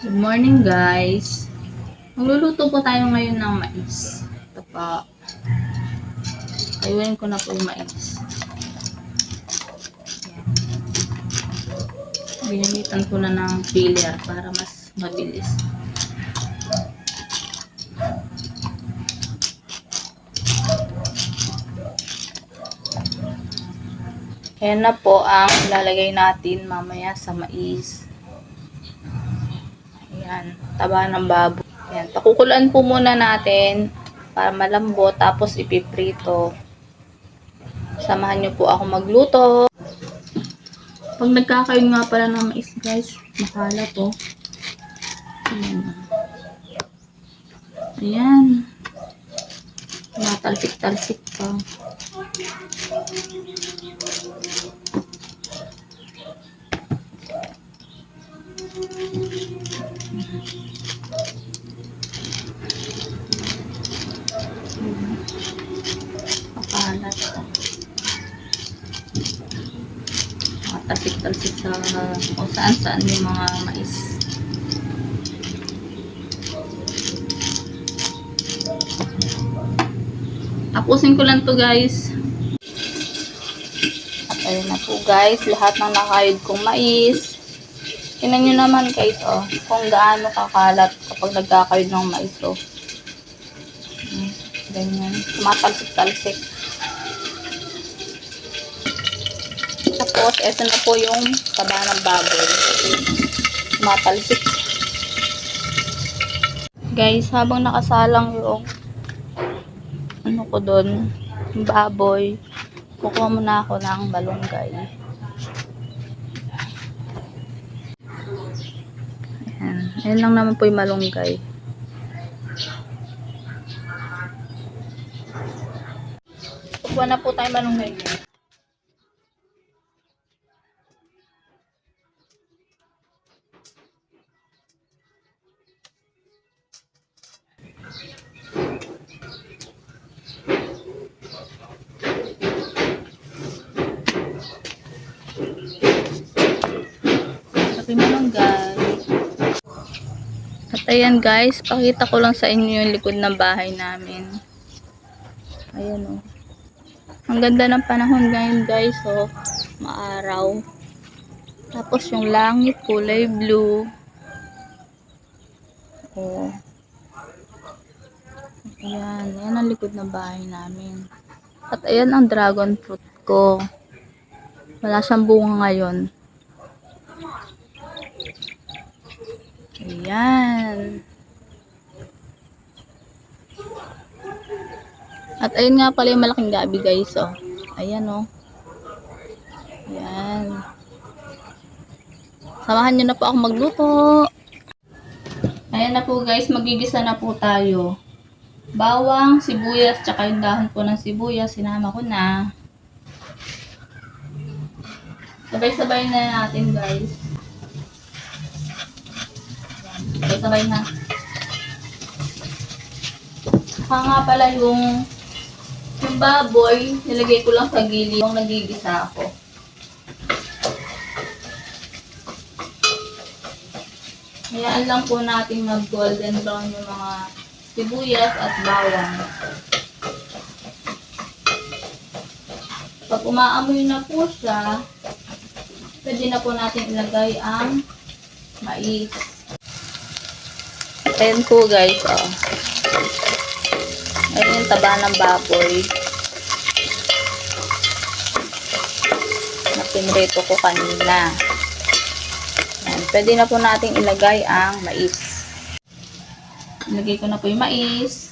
Good morning guys. Magluluto po tayo ngayon ng mais. Ito pa. Ayunin ko na po yung mais. Ginamitan ko na ng peeler para mas mabilis. Ayan na po ang lalagay natin mamaya sa mais. Ayan, taba ng baboy. Ayan, pakukulaan po muna natin para malambot tapos ipiprito. Samahan niyo po ako magluto. Pag nagkakain nga pala ng mais guys, makala to. Ayan. Ayan. Matalsik-talsik pa. Makatalsik-talsik sa kung saan-saan yung mga mais. Tapusin ko lang to guys. At ayun na po guys, lahat ng nakayod kong mais. Tingnan nyo naman guys, oh, kung gaano kakalat kapag nagkakayod ng mais, oh. Hmm, Ganyan. Tumatalsik-talsik. Tapos, eto na po yung taba ng baboy. Tumatalsik. Guys, habang nakasalang yung ano ko doon, baboy, kukuha muna ako ng malunggay. Ayan. Ayan lang naman po yung malunggay. Kukuha na po tayo malunggay. Ayan guys, pakita ko lang sa inyo yung likod ng bahay namin. Ayan o. Oh. Ang ganda ng panahon ngayon guys, oh. Maaraw. Tapos yung langit kulay blue. Oh. Ayan, ayan ang likod ng bahay namin. At ayan ang dragon fruit ko. Wala siyang bunga ngayon. Ayan. At ayun nga pala yung malaking gabi guys, oh. Ayan, oh. Ayan. Samahan nyo na po ako magluto. Ayan na po guys, magigisa na po tayo. Bawang, sibuyas, tsaka yung dahon po ng sibuyas, sinama ko na. Sabay-sabay na natin guys. Sabay-sabay na. Saka nga pala yung yung baboy, nilagay ko lang sa gilid yung nagigisa ako. Hayaan lang po natin mag golden brown yung mga sibuyas at bawang. Pag umaamoy na po siya, pwede na po natin ilagay ang mais. Ayan po guys, oh. Ayan yung taba ng baboy. Na ko kanina. Ayan, pwede na po natin ilagay ang mais. Ilagay ko na po yung mais.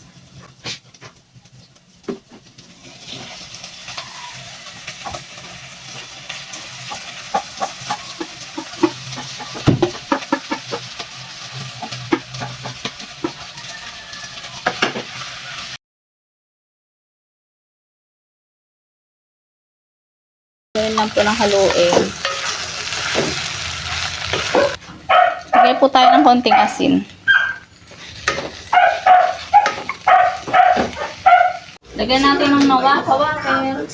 Ganyan lang po ng haluin. Lagay po tayo ng konting asin. Lagyan natin ng nawa-kawaker.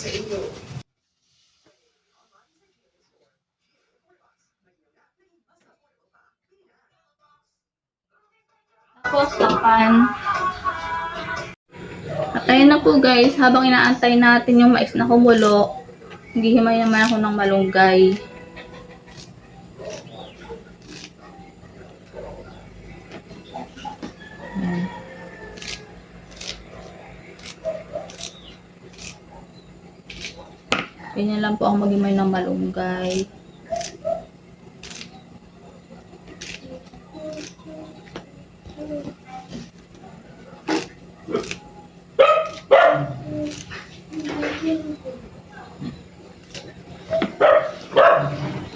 Tapos, takpan. At ayun na po guys, habang inaantay natin yung mais na kumulo, himay naman ako ng malunggay. Ayan. Ganyan lang po ako magimay ng malunggay.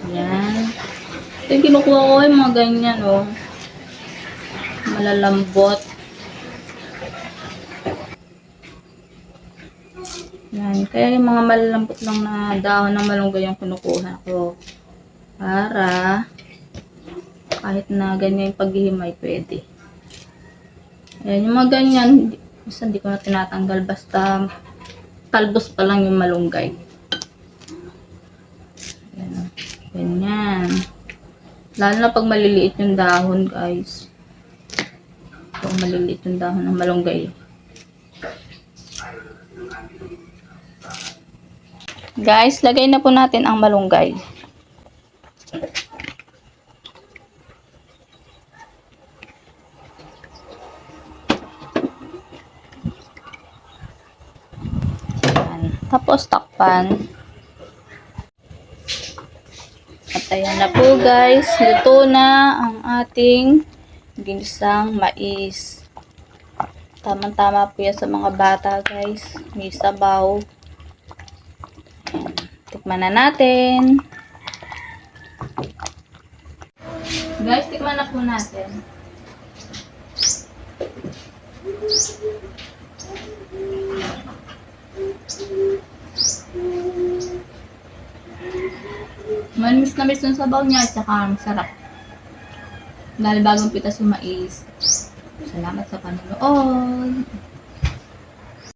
Yan. Ito yung kinukuha ko yung mga ganyan, oh. Malalambot. Yan. Kaya yung mga malalambot lang na dahon ng malunggay yung kinukuha ko. Para kahit na ganyan yung paghihimay, pwede. Ayan, yung mga ganyan, basta hindi ko na tinatanggal. Basta talbos pa lang yung malunggay. Ayan. Ganyan. Lalo na pag maliliit yung dahon, guys. Pag maliliit yung dahon ng malunggay. Guys, lagay na po natin ang malunggay. Ayan. Tapos takpan. At ayan na po guys, luto na ang ating ginsang mais. Tamang-tama po yan sa mga bata guys. May sabaw. Tikman na natin. Guys, tikman na po natin. Manis na miss yung sabaw niya at saka masarap. Dahil bagong pitas yung mais. Salamat sa panonood.